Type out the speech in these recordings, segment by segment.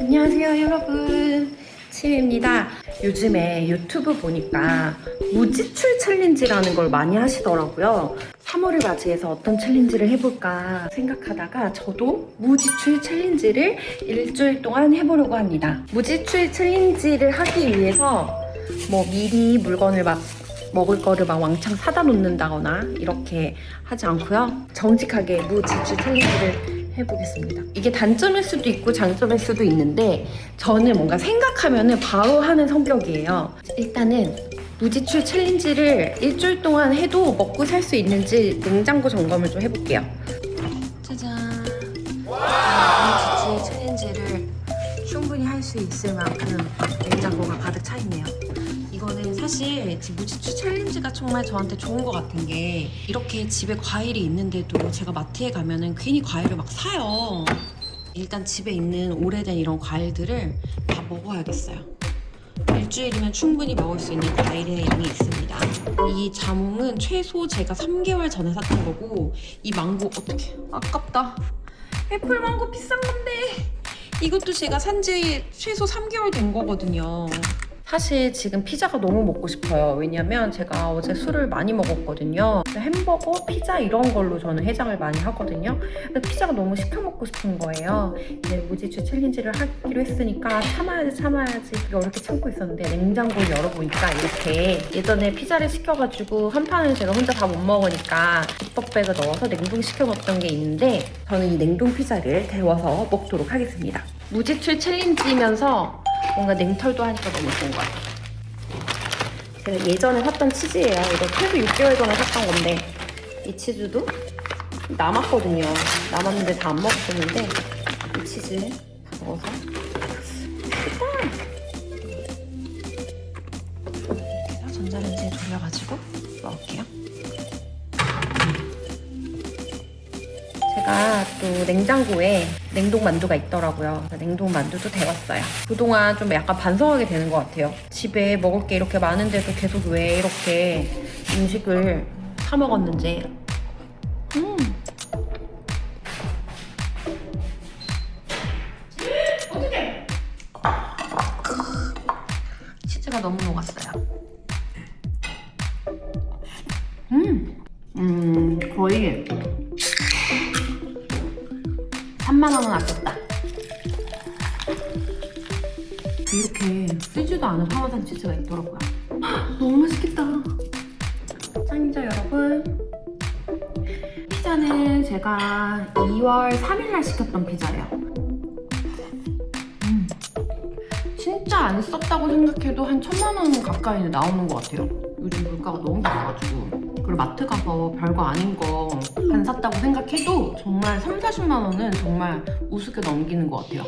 안녕하세요 여러분. 치입니다. 요즘에 유튜브 보니까 무지출 챌린지라는 걸 많이 하시더라고요. 3월을 맞이해서 어떤 챌린지를 해볼까 생각하다가 저도 무지출 챌린지를 일주일 동안 해보려고 합니다. 무지출 챌린지를 하기 위해서 뭐 미리 물건을 막 먹을 거를 막 왕창 사다 놓는다거나 이렇게 하지 않고요. 정직하게 무지출 챌린지를 해보겠습니다. 이게 단점일 수도 있고 장점일 수도 있는데 저는 뭔가 생각하면은 바로 하는 성격이에요. 일단은 무지출 챌린지를 일주일 동안 해도 먹고 살 수 있는지 냉장고 점검을 좀 해볼게요. 짜잔. 무지출 챌린지를 충분히 할 수 있을 만큼 냉장고가 가득 차 있네요. 이거는 사실 지금 무지추 챌린지가 정말 저한테 좋은 것 같은 게 이렇게 집에 과일이 있는데도 제가 마트에 가면은 괜히 과일을 막 사요. 일단 집에 있는 오래된 이런 과일들을 다 먹어야겠어요. 일주일이면 충분히 먹을 수 있는 과일의 양이 있습니다. 이 자몽은 최소 제가 3개월 전에 샀던 거고 이 망고 어떻게 아깝다. 애플 망고 비싼 건데 이것도 제가 산지 최소 3개월 된 거거든요. 사실 지금 피자가 너무 먹고 싶어요. 왜냐면 제가 어제 술을 많이 먹었거든요. 햄버거, 피자 이런 걸로 저는 해장을 많이 하거든요. 근데 피자가 너무 시켜 먹고 싶은 거예요. 이제 무지추 챌린지를 하기로 했으니까 참아야지 참아야지 어렵게 참고 있었는데 냉장고를 열어보니까 이렇게 예전에 피자를 시켜가지고 한 판을 제가 혼자 다 못 먹으니까 지퍼백을 넣어서 냉동시켜 먹던 게 있는데 저는 이 냉동 피자를 데워서 먹도록 하겠습니다. 무지출 챌린지면서 뭔가 냉털도 하니까 너무 좋은 것 같아요. 제가 예전에 샀던 치즈예요. 이거 최소 6개월 전에 샀던 건데 이 치즈도 남았거든요. 남았는데 다 안 먹었었는데 이 치즈 다 넣어서 일단 전자레인지에 돌려가지고 넣을게요. 제가 또 냉장고에 냉동 만두가 있더라고요. 냉동 만두도 데웠어요. 그동안 좀 약간 반성하게 되는 것 같아요. 집에 먹을 게 이렇게 많은데도 계속 왜 이렇게 음식을 사 먹었는지. 음. 어떡해! 치즈가 너무 녹았어요. 음, 음, 거의 진짜 안 썼다고 생각해도 한 천만 원 가까이는 나오는 것 같아요. 요즘 물가가 너무 비싸가지고. 그리고 마트 가서 별거 아닌 거 안 샀다고 생각해도 정말 3, 40만 원은 정말 우습게 넘기는 것 같아요.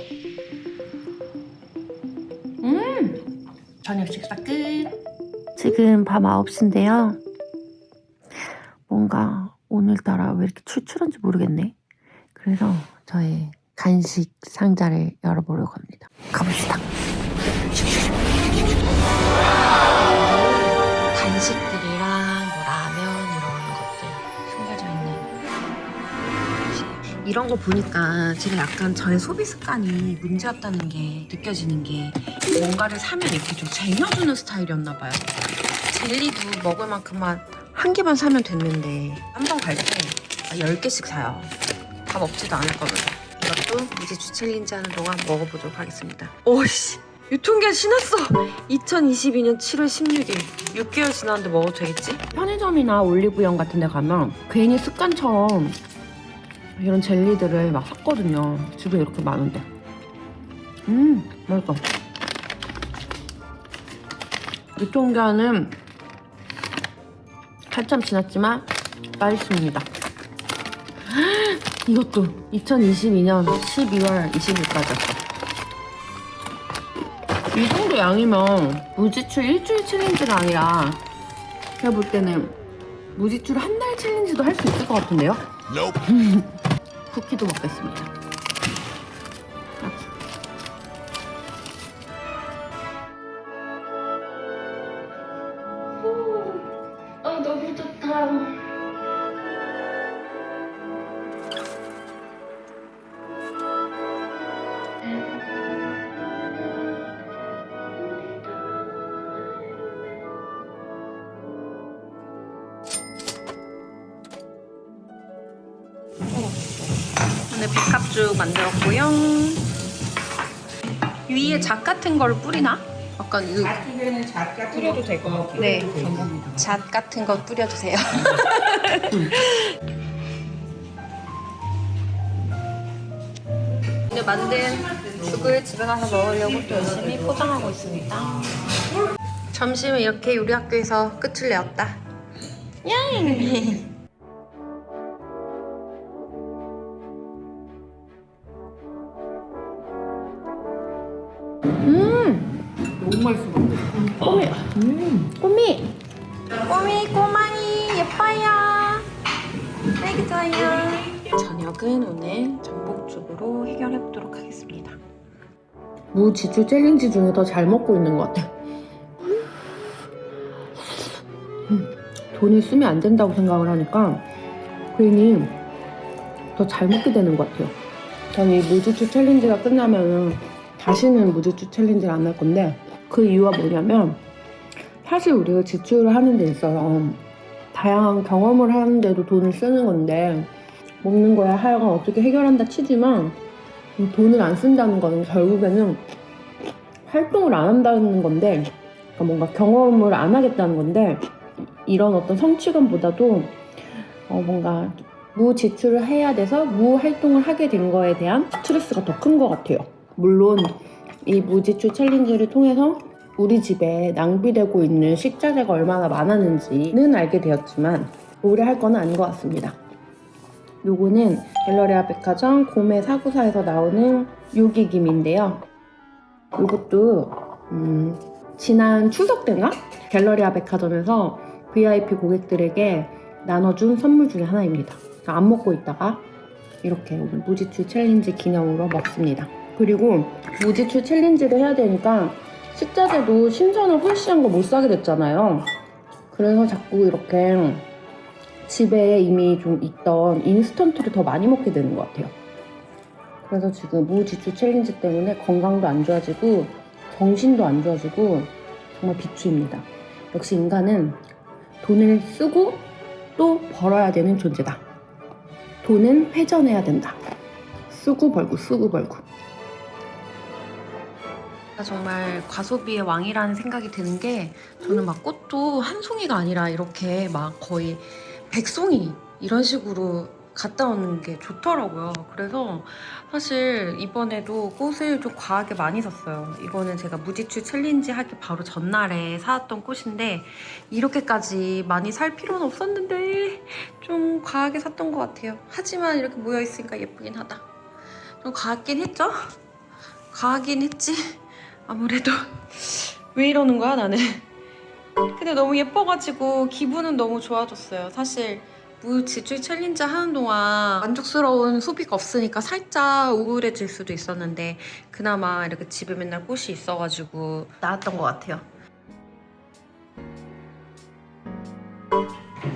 음! 저녁 식사 끝! 지금 밤 9시인데요. 뭔가 오늘따라 왜 이렇게 출출한지 모르겠네. 그래서 저의 간식 상자를 열어보려고 합니다. 가봅시다. 이런 거 보니까 제가 약간 저의 소비 습관이 문제였다는 게 느껴지는 게 뭔가를 사면 이렇게 좀 쟁여주는 스타일이었나 봐요. 젤리도 먹을 만큼만 한 개만 사면 됐는데 한 번 갈 때 10개씩 사요. 다 먹지도 않을 거면서. 이것도 이제 주 챌린지 하는 동안 먹어보도록 하겠습니다. 오씨! 유통기한 지났어! 2022년 7월 16일. 6개월 지났는데 먹어도 되겠지? 편의점이나 올리브영 같은 데 가면 괜히 습관처럼 이런 젤리들을 막 샀거든요. 집에 이렇게 많은데. 음, 맛있어. 유통기한은 한참 지났지만 맛있습니다. 이것도 2022년 12월 20일까지였어. 이 정도 양이면 무지출 일주일 챌린지가 아니라 제가 볼 때는 무지출 한 달 챌린지도 할 수 있을 것 같은데요? 쿠키도 먹겠습니다. 아 너무 좋다. 만들었고요. 위에 잣 같은 걸 뿌리나? 약간 이 아직에는 작가 뿌려도 될것 같아요. 네. 잣 같은 거 뿌려주세요. 오늘 만든 죽을 집에 가서 먹으려고 또 열심히 포장하고 있습니다. 점심은 이렇게 요리 학교에서 끝을 내었다. 양! 무 지출 챌린지 중에 더 잘 먹고 있는 것 같아. 음, 돈을 쓰면 안 된다고 생각을 하니까 괜히 더 잘 먹게 되는 것 같아요. 저는 이 무지출 챌린지가 끝나면은 다시는 무지출 챌린지를 안 할 건데 그 이유가 뭐냐면 사실 우리가 지출을 하는 데 있어서 다양한 경험을 하는 데도 돈을 쓰는 건데 먹는 거야 하여간 어떻게 해결한다 치지만 이 돈을 안 쓴다는 거는 결국에는 활동을 안 한다는 건데 그러니까 뭔가 경험을 안 하겠다는 건데 이런 어떤 성취감보다도 어 뭔가 무지출을 해야 돼서 무활동을 하게 된 거에 대한 스트레스가 더 큰 것 같아요. 물론 이 무지출 챌린지를 통해서 우리 집에 낭비되고 있는 식자재가 얼마나 많았는지는 알게 되었지만 오래 할 건 아닌 것 같습니다. 요거는 갤러리아 백화점 고메 사구사에서 나오는 유기김인데요. 요것도 음, 지난 추석 때나 갤러리아 백화점에서 VIP 고객들에게 나눠준 선물 중에 하나입니다. 안 먹고 있다가 이렇게 오늘 무지출 챌린지 기념으로 먹습니다. 그리고 무지출 챌린지를 해야 되니까 식자재도 신선한 홀씨한 거못 사게 됐잖아요. 그래서 자꾸 이렇게 집에 이미 좀 있던 인스턴트를 더 많이 먹게 되는 것 같아요. 그래서 지금 무지출 챌린지 때문에 건강도 안 좋아지고 정신도 안 좋아지고 정말 비추입니다. 역시 인간은 돈을 쓰고 또 벌어야 되는 존재다. 돈은 회전해야 된다. 쓰고 벌고 쓰고 벌고. 정말 과소비의 왕이라는 생각이 드는 게 저는 막 꽃도 한 송이가 아니라 이렇게 막 거의 백송이 이런 식으로 갔다 오는 게 좋더라고요. 그래서 사실 이번에도 꽃을 좀 과하게 많이 샀어요. 이거는 제가 무지출 챌린지 하기 바로 전날에 사왔던 꽃인데 이렇게까지 많이 살 필요는 없었는데 좀 과하게 샀던 것 같아요. 하지만 이렇게 모여있으니까 예쁘긴 하다. 좀 과하긴 했죠? 과하긴 했지. 아무래도 왜 이러는 거야 나는 근데 너무 예뻐가지고 기분은 너무 좋아졌어요 사실 무지출 챌린지 하는 동안 만족스러운 소비가 없으니까 살짝 우울해질 수도 있었는데 그나마 이렇게 집에 맨날 꽃이 있어가지고 나았던 것 같아요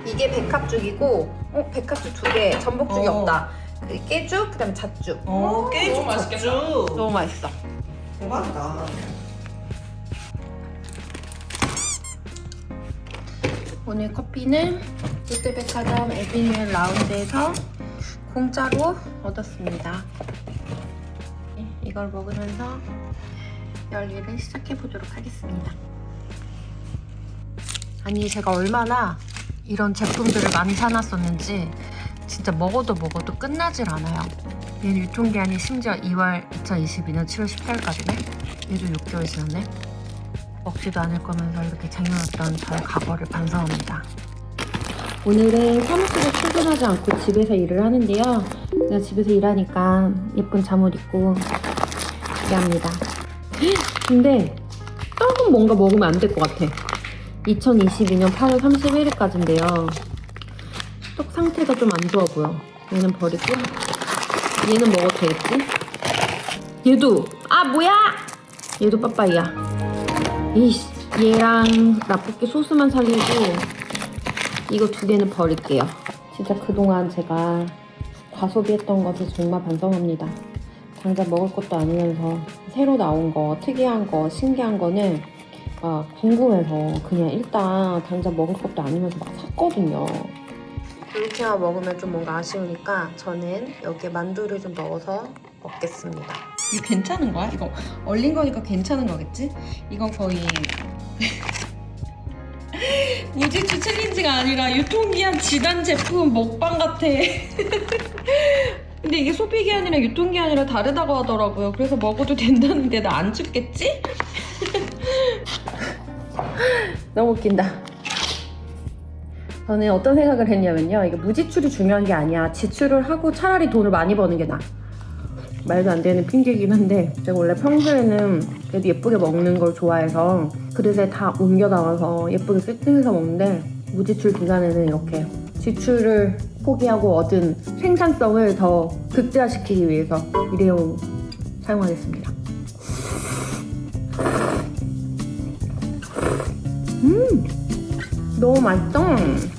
이게 백합죽이고 어 백합죽 두 개 전복죽이 어. 없다 그 깨죽 그다음에 잣죽 어, 깨좀 맛있겠다. 너무 맛있어 대박이다. 오늘 커피는 롯데백화점 에비뉴 라운드에서 공짜로 얻었습니다. 이걸 먹으면서 열일을 시작해 보도록 하겠습니다. 아니 제가 얼마나 이런 제품들을 많이 사놨었는지 진짜 먹어도 먹어도 끝나질 않아요. 얘는 유통기한이 심지어 2월 2022년 7월 18일까지네. 얘도 6개월 지났네. 먹지도 않을 거면서 이렇게 쟁여놨던 저의 과거를 반성합니다. 오늘은 사무실에 출근하지 않고 집에서 일을 하는데요. 제가 집에서 일하니까 예쁜 잠옷 입고 일합니다. 근데 떡은 뭔가 먹으면 안 될 것 같아. 2022년 8월 31일까지인데요. 떡 상태가 좀 안 좋아 보여. 얘는 버리고 얘는 먹어도 되겠지? 얘도 아 뭐야? 얘도 빠빠이야. 이씨 얘랑 라볶이 소스만 살리고 이거 두 개는 버릴게요. 진짜 그동안 제가 과소비했던 것을 정말 반성합니다. 당장 먹을 것도 아니면서 새로 나온 거, 특이한 거, 신기한 거는 막 궁금해서 그냥 일단 당장 먹을 것도 아니면서 막 샀거든요. 이렇게만 먹으면 좀 뭔가 아쉬우니까 저는 여기에 만두를 좀 넣어서 먹겠습니다. 이거 괜찮은 거야? 이거 얼린 거니까 괜찮은 거겠지? 이건 거의 무지추 챌린지가 아니라 유통기한 지단 제품 먹방 같아. 근데 이게 소비기한이랑 유통기한이랑 다르다고 하더라고요. 그래서 먹어도 된다는데 나 안 죽겠지? 너무 웃긴다. 저는 어떤 생각을 했냐면요. 이게 무지출이 중요한 게 아니야. 지출을 하고 차라리 돈을 많이 버는 게 나아. 말도 안 되는 핑계긴 한데 제가 원래 평소에는 그래도 예쁘게 먹는 걸 좋아해서 그릇에 다 옮겨 담아서 예쁘게 세팅해서 먹는데 무지출 기간에는 이렇게 지출을 포기하고 얻은 생산성을 더 극대화시키기 위해서 일회용 사용하겠습니다. 음, 너무 맛있어.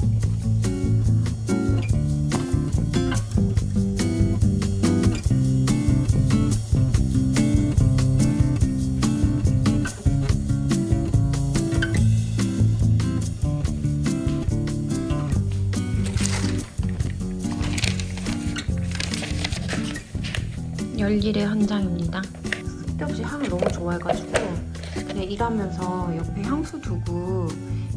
열일의 현장입니다. 쓸데없이 향을 너무 좋아해가지고 그냥 일하면서 옆에 향수 두고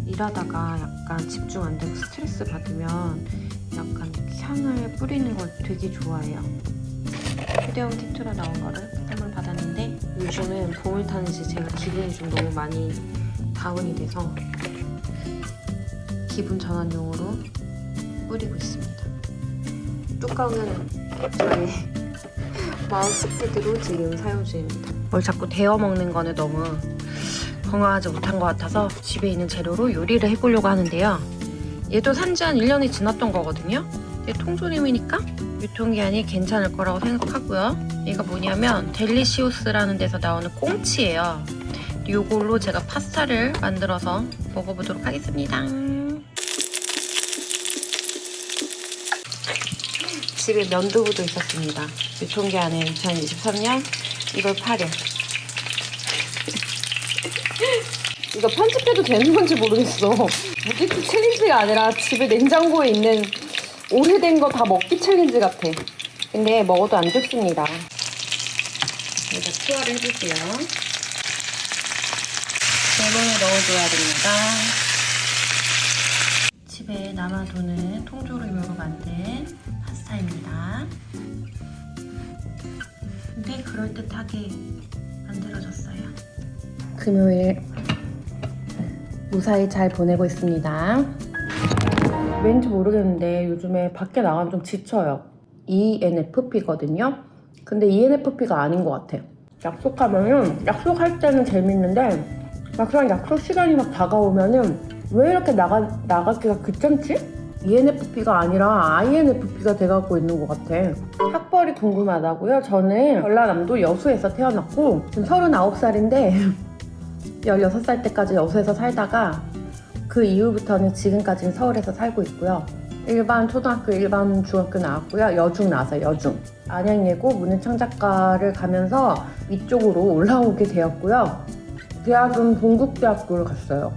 일하다가 약간 집중 안 되고 스트레스 받으면 약간 향을 뿌리는 걸 되게 좋아해요. 휴대용 키트로 나온 거를 선물 받았는데 요즘은 봄을 타는지 제가 기분이 좀 너무 많이 다운이 돼서 기분 전환용으로 뿌리고 있습니다. 뚜껑은 저의 마우스패드로 지금 사용 중입니다. 뭘 자꾸 데워 먹는 거는 너무 건강하지 못한 것 같아서 집에 있는 재료로 요리를 해보려고 하는데요. 얘도 산지 한 1년이 지났던 거거든요. 얘 통조림이니까 유통기한이 괜찮을 거라고 생각하고요. 얘가 뭐냐면 델리시우스라는 데서 나오는 꽁치예요. 이걸로 제가 파스타를 만들어서 먹어보도록 하겠습니다. 집에 면두부도 있었습니다. 유통기한은 2023년 1월 8일. 이거 편집해도 되는 건지 모르겠어. 무지투 챌린지가 아니라 집에 냉장고에 있는 오래된 거 다 먹기 챌린지 같아. 근데 먹어도 안 좋습니다. 여기다 투하를 해줄게요. 레몬을 넣어줘야 됩니다. 집에 남아도는 통조림으로 만든 파스타입니다. 근데 그럴듯하게 만들어졌어요. 금요일 무사히 잘 보내고 있습니다. 왠지 모르겠는데 요즘에 밖에 나가면 좀 지쳐요. ENFP거든요. 근데 ENFP가 아닌 것 같아. 약속하면은 약속할 때는 재밌는데 막상 약속 시간이 막 다가오면은 왜 이렇게 나가 나가기가 귀찮지? ENFP가 아니라 INFP가 돼가고 있는 것 같아. 학벌이 궁금하다고요? 저는 전라남도 여수에서 태어났고 지금 39살인데 16살 때까지 여수에서 살다가 그 이후부터는 지금까지는 서울에서 살고 있고요. 일반 초등학교, 일반 중학교 나왔고요. 여중 나왔어요, 여중. 안양예고 문해창작과를 가면서 이쪽으로 올라오게 되었고요. 대학은 동국대학교를 갔어요.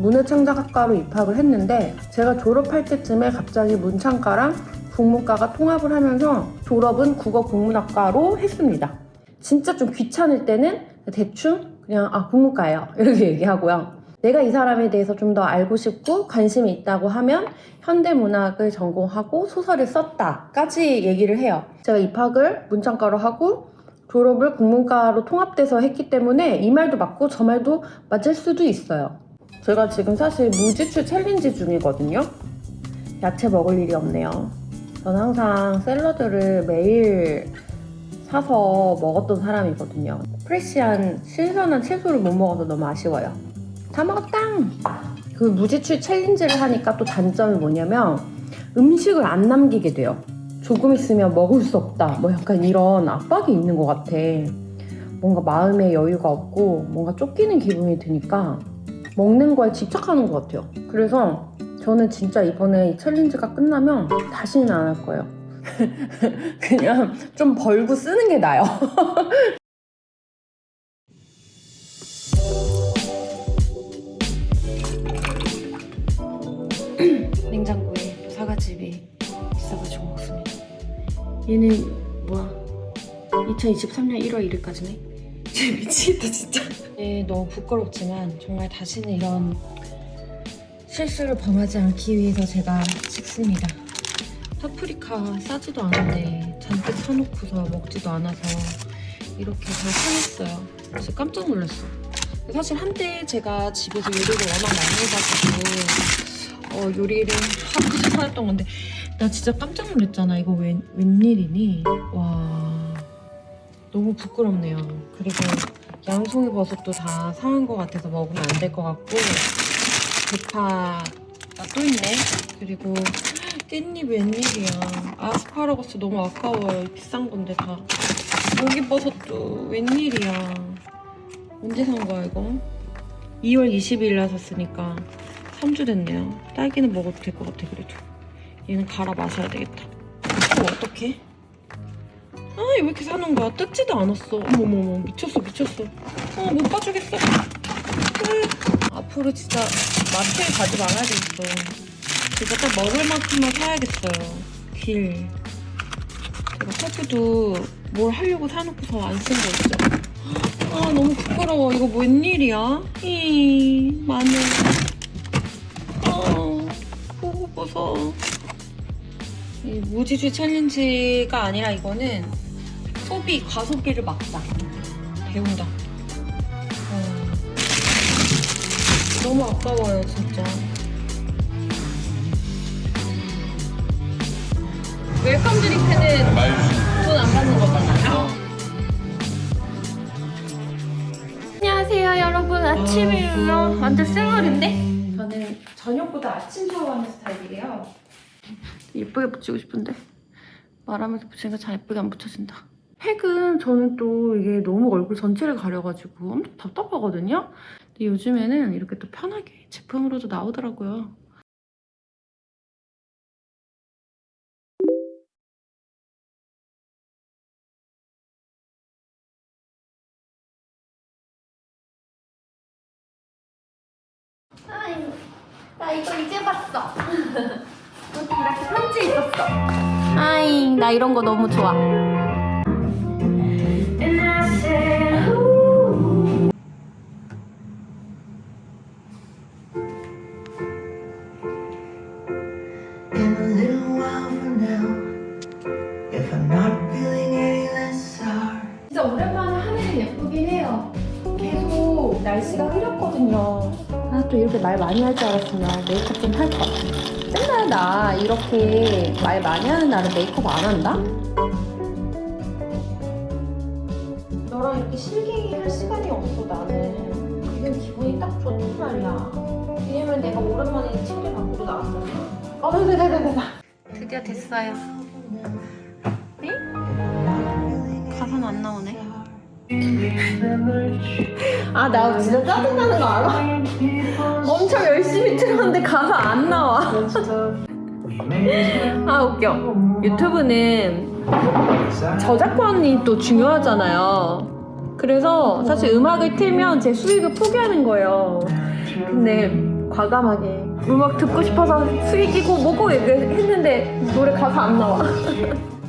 문해창작학과로 입학을 했는데 제가 졸업할 때쯤에 갑자기 문창과랑 국문과가 통합을 하면서 졸업은 국어 국문학과로 했습니다. 진짜 좀 귀찮을 때는 대충 그냥 아 국문과예요 이렇게 얘기하고요. 내가 이 사람에 대해서 좀 더 알고 싶고 관심이 있다고 하면 현대문학을 전공하고 소설을 썼다까지 얘기를 해요. 제가 입학을 문창과로 하고 졸업을 국문과로 통합돼서 했기 때문에 이 말도 맞고 저 말도 맞을 수도 있어요. 제가 지금 사실 무지추 챌린지 중이거든요. 야채 먹을 일이 없네요. 저는 항상 샐러드를 매일 사서 먹었던 사람이거든요. 프레시한 신선한 채소를 못 먹어서 너무 아쉬워요. 다 먹었다! 그 무지추 챌린지를 하니까 또 단점이 뭐냐면 음식을 안 남기게 돼요. 조금 있으면 먹을 수 없다. 뭐 약간 이런 압박이 있는 것 같아. 뭔가 마음의 여유가 없고 뭔가 쫓기는 기분이 드니까 먹는 거에 집착하는 것 같아요. 그래서 저는 진짜 이번에 이 챌린지가 끝나면 다시는 안 할 거예요. 그냥 좀 벌고 쓰는 게 나아요. 냉장고에 사과 집이 있어가지고 먹습니다. 얘는 뭐야? 2023년 1월 1일까지네. 진짜 미치겠다 진짜. 예, 너무 부끄럽지만 정말 다시는 이런 실수를 범하지 않기 위해서 제가 찍습니다. 파프리카 싸지도 않은데 잔뜩 사놓고서 먹지도 않아서 이렇게 다 상했어요. 그래서 깜짝 놀랐어. 사실 한때 제가 집에서 요리를 워낙 많이 해가지고 어, 요리를 하고 싶어 했던 건데 나 진짜 깜짝 놀랐잖아. 이거 웬, 웬일이니? 와 너무 부끄럽네요. 그리고 양송이 버섯도 다 상한 것 같아서 먹으면 안 될 것 같고 대파가 또 있네. 그리고 깻잎 웬일이야. 아스파라거스 너무 아까워요. 비싼 건데 다. 목이버섯도 웬일이야. 언제 산 거야 이거? 2월 20일 날 샀으니까 3주 됐네요. 딸기는 먹어도 될 것 같아 그래도. 얘는 갈아 마셔야 되겠다. 이거 어떡해? 아, 왜 이렇게 사는 거야? 뜯지도 않았어. 어머머머, 미쳤어, 미쳤어. 어, 못 봐주겠어. 으, 앞으로 진짜 마트에 가지 말아야겠어. 진짜 딱 먹을 만큼만 사야겠어요. 길. 제가 커브도 뭘 하려고 사놓고서 안 쓴 거 있죠? 아, 너무 부끄러워. 이거 웬일이야? 이, 마늘. 어, 보고 보서. 이 무지주 챌린지가 아니라 이거는 소비, 과소비를 막자. 배운다. 어. 너무 아까워요, 진짜. 웰컴 드링크는 돈 안 받는 거잖아요. 안녕하세요, 여러분. 아침이에요. 완전 쌩얼인데? 저는 저녁보다 아침 샤워하는 스타일이에요. 예쁘게 붙이고 싶은데 말하면서 붙이니까 잘 예쁘게 안 붙여진다. 팩은 저는 또 이게 너무 얼굴 전체를 가려가지고 엄청 답답하거든요. 근데 요즘에는 이렇게 또 편하게 제품으로도 나오더라고요. 아이, 나 이거 이제 봤어. 이렇게 편지 있었어. 아이, 나 이런 거 너무 좋아. 날씨가 흐렸거든요. 아, 또 이렇게 말 많이 할 줄 알았으면 메이크업 좀 할 것 같아. 맨날 나 이렇게 말 많이 하는 날은 메이크업 안 한다? 너랑 이렇게 실갱이 할 시간이 없어, 나는. 지금 기분이 딱 좋단 말이야. 왜냐면 내가 오랜만에 이 침대 밖으로 나왔잖아. 어, 됐다, 됐다, 됐다. 드디어 됐어요. 네? 가사는 안 나오네. 아, 나 진짜 짜증나는 거 알아? 엄청 열심히 틀었는데 가사 안 나와. 아, 웃겨. 유튜브는 저작권이 또 중요하잖아요. 그래서 사실 음악을 틀면 제 수익을 포기하는 거예요. 근데 과감하게 음악 듣고 싶어서 수익이고 뭐고 얘기했는데 노래 가사 안 나와.